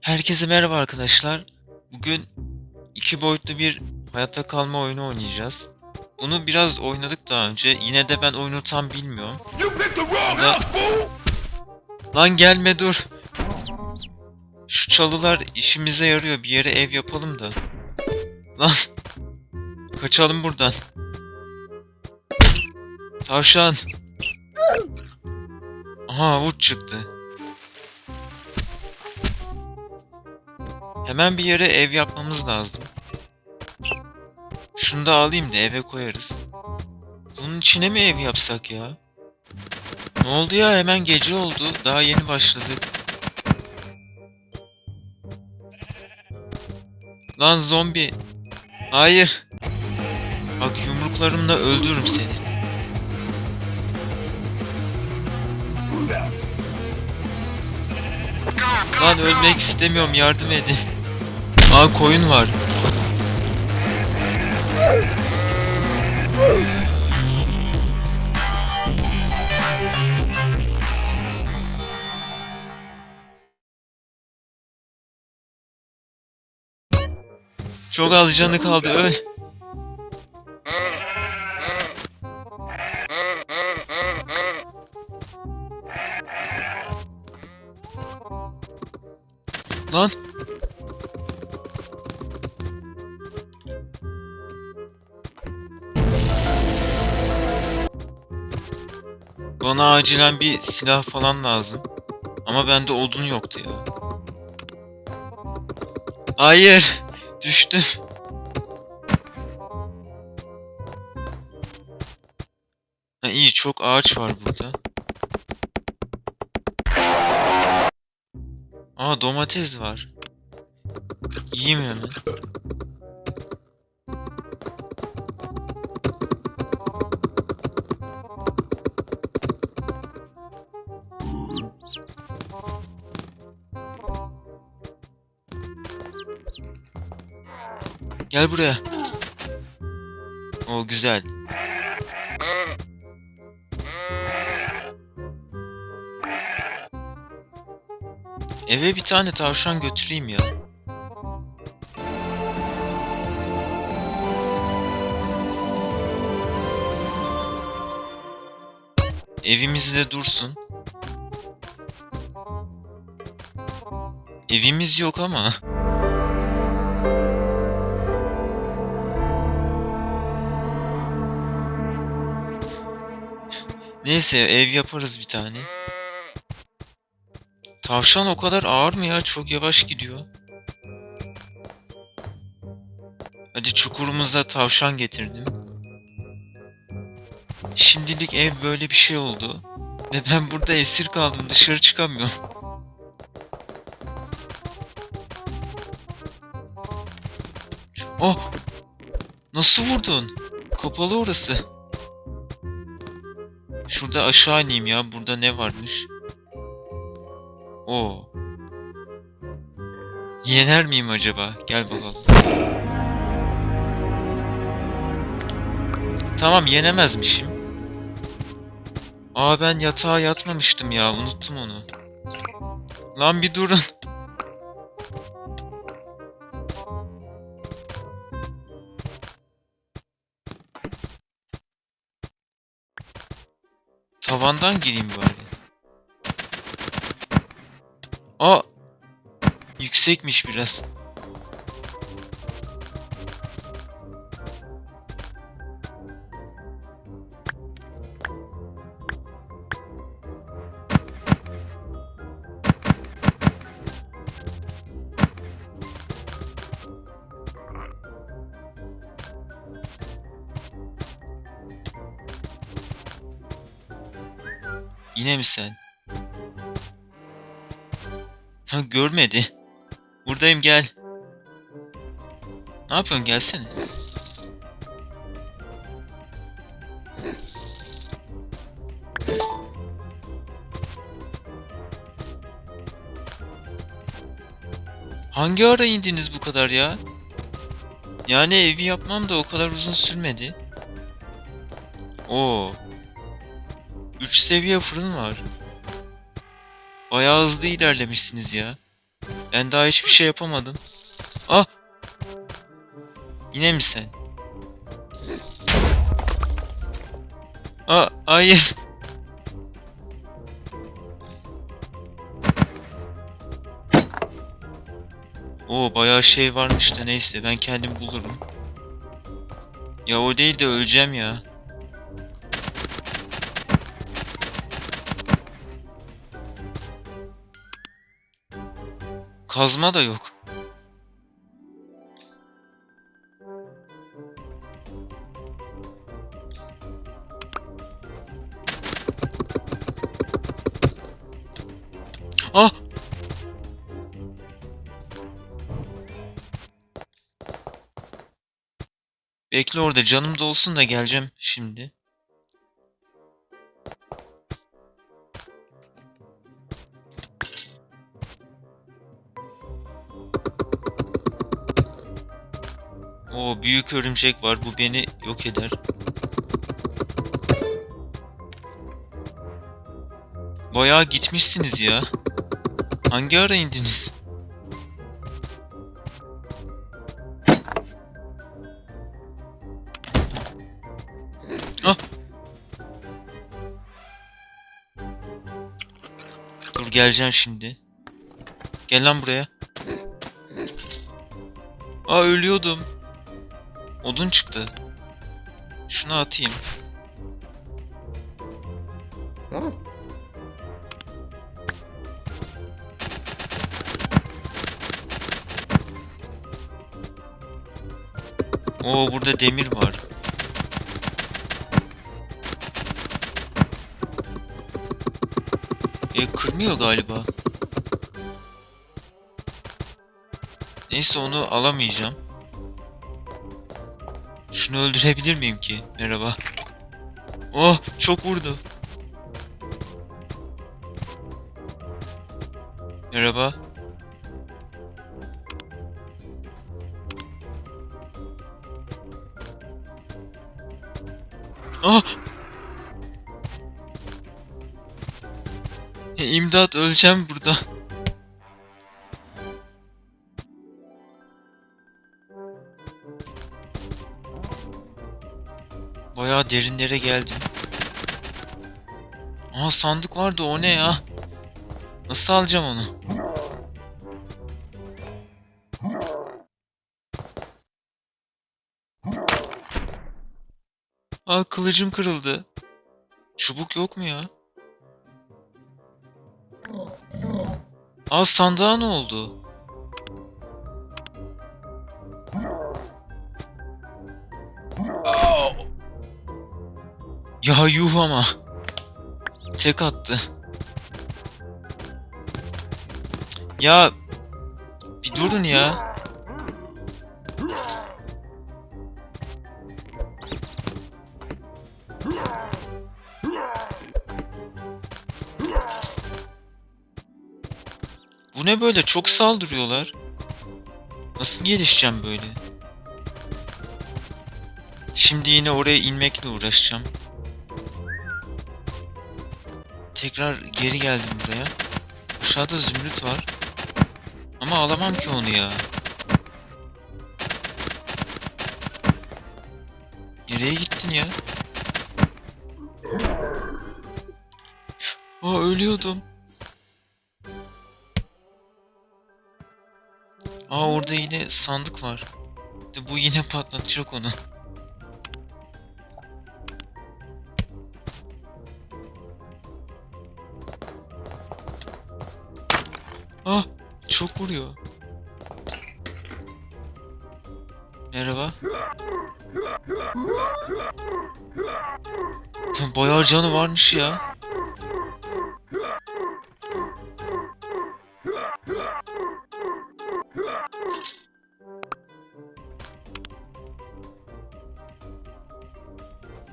Herkese merhaba arkadaşlar. Bugün iki boyutlu bir hayatta kalma oyunu oynayacağız. Bunu biraz oynadık daha önce. Yine de ben oyunu tam bilmiyorum. Fool! Lan gelme dur. Şu çalılar işimize yarıyor. Bir yere ev yapalım da. Lan. Kaçalım buradan. Tavşan. Aha avuç çıktı. Hemen bir yere ev yapmamız lazım. Şunu da alayım da eve koyarız. Bunun içine mi ev yapsak ya? Ne oldu ya? Hemen gece oldu. Daha yeni başladık. Lan zombi. Hayır. Bak yumruklarımla öldürürüm seni. Lan ölmek istemiyorum yardım edin. Aa koyun var. Çok az canı kaldı öl. Lan. Bana acilen bir silah falan lazım. Ama bende odun yoktu ya. Hayır. Düştüm. Ha iyi çok ağaç var burada. Aa domates var. Yiyeyim hemen. Gel buraya. O güzel. Eve bir tane tavşan götüreyim ya. Evimizde dursun. Evimiz yok ama. Neyse ev yaparız bir tane. Tavşan o kadar ağır mı ya? Çok yavaş gidiyor. Hadi çukurumuza tavşan getirdim. Şimdilik ev böyle bir şey oldu. Ve ben burada esir kaldım. Dışarı çıkamıyorum. Oh! Nasıl vurdun? Kapalı orası. Şurada aşağı ineyim ya. Burada ne varmış? Oo. Yener miyim acaba? Gel bakalım. Tamam yenemezmişim. Aa ben yatağa yatmamıştım ya. Unuttum onu. Lan bir durun. Tavandan gireyim bari. Aa! Yüksekmiş biraz. Yine mi sen? Ha görmedi. Buradayım gel. Ne yapıyorsun gelsene. Hangi ara indiniz bu kadar ya? Yani evi yapmam da o kadar uzun sürmedi. Oo. 3 seviye fırın var. Bayağı hızlı ilerlemişsiniz ya. Ben daha hiçbir şey yapamadım. Ah! Yine mi sen? Aa, hayır. Oo bayağı şey varmış da neyse ben kendim bulurum. Ya o değil de öleceğim ya. Kazma da yok. Ah! Bekle orada canım da olsun da geleceğim şimdi. O büyük örümcek var. Bu beni yok eder. Bayağı gitmişsiniz ya. Hangi ara indiniz? Ah! Dur geleceğim şimdi. Gel lan buraya. Aa ölüyordum. Odun çıktı. Şunu atayım. Oo burada demir var. E kırmıyor galiba. Neyse onu alamayacağım. Şunu öldürebilir miyim ki? Merhaba. Oh çok vurdu. Merhaba. Ah! İmdat öleceğim burada. Bayağı derinlere geldim. Aa sandık vardı o ne ya? Nasıl alacağım onu? Aa kılıcım kırıldı. Çubuk yok mu ya? Aa sandığa ne oldu? Ya yuh ama. Tek attı. Ya bir durun ya. Bu ne böyle? Çok saldırıyorlar. Nasıl gelişeceğim böyle? Şimdi yine oraya inmekle uğraşacağım. Tekrar geri geldim buraya. Aşağıda zümrüt var. Ama alamam ki onu ya. Nereye gittin ya? Aa ölüyordum. Aa orada yine sandık var. De bu yine patlatacak onu. Ah çok vuruyor. Merhaba. Bayağı canı varmış ya.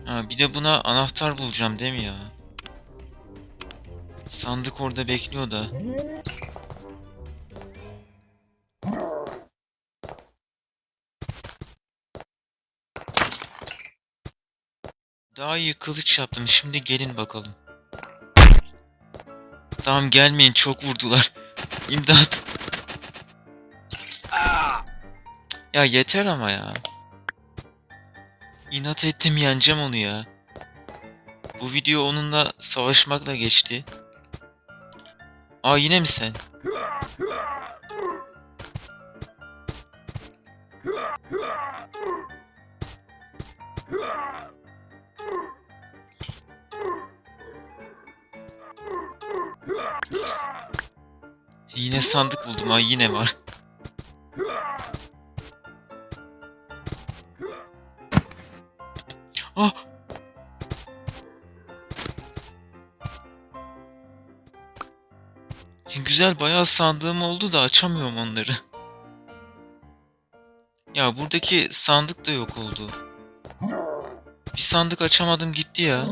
Ha, bir de buna anahtar bulacağım değil mi ya? Sandık orada bekliyor da. Daha iyi kılıç yaptım. Şimdi gelin bakalım. Tamam gelmeyin. Çok vurdular. İmdat. Ya yeter ama ya. İnat ettim yeneceğim onu ya. Bu video onunla savaşmakla geçti. Aa yine mi sen? Yine sandık buldum ha yine var. Ah! E, Güzel bayağı sandığım oldu da açamıyorum onları. Ya buradaki sandık da yok oldu. Bir sandık açamadım gitti ya.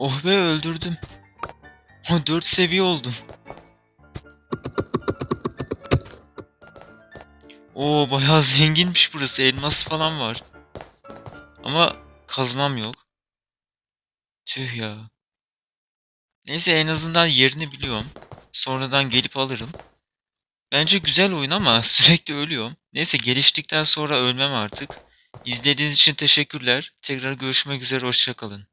Oh be öldürdüm. O 4 seviye oldum. Oo bayağı zenginmiş burası. Elmas falan var. Ama kazmam yok. Tüh ya. Neyse en azından yerini biliyorum. Sonradan gelip alırım. Bence güzel oyun ama sürekli ölüyorum. Neyse geliştikten sonra ölmem artık. İzlediğiniz için teşekkürler. Tekrar görüşmek üzere hoşçakalın.